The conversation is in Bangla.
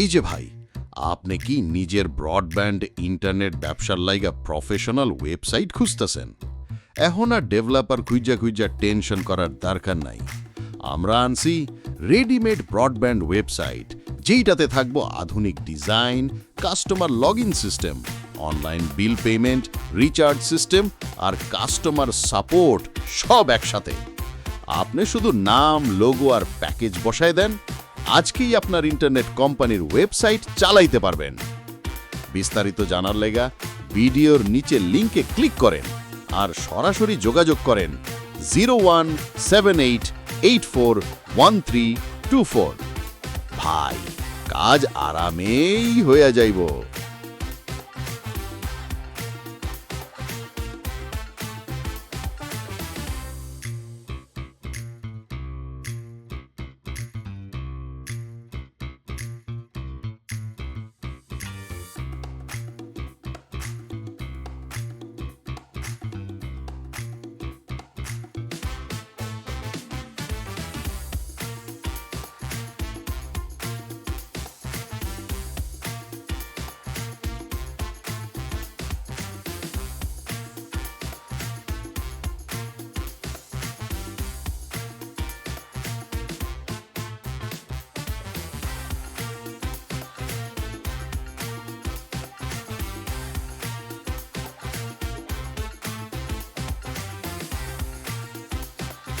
এই যে ভাই, আপনি কি নিজের ব্রডব্যান্ড, ইন্টারনেট ব্যবসার লাইগা প্রফেশনাল ওয়েবসাইট খুঁজতেছেন? এখন আর ডেভেলপার খুঁজা খুঁজা টেনশন করার দরকার নাই। আমরা আনছি রেডিমেড ব্রডব্যান্ড ওয়েবসাইট, যেইটাতে থাকব আধুনিক design, customer log system, online bill payment, recharge system আর কাস্টমার সাপোর্ট সব একসাথে। আপনি শুধু নাম, লোগো আর প্যাকেজ বসায় দেন আজকেই আপনার ইন্টারনেট কোম্পানির ওয়েবসাইট চালাইতে পারবেন। বিস্তারিত জানার লেগা ভিডিওর নিচে লিঙ্কে ক্লিক করেন আর সরাসরি যোগাযোগ করেন zero one seven eight eight four one three two four ভাই, কাজ আরামেই হইয়া যাইব।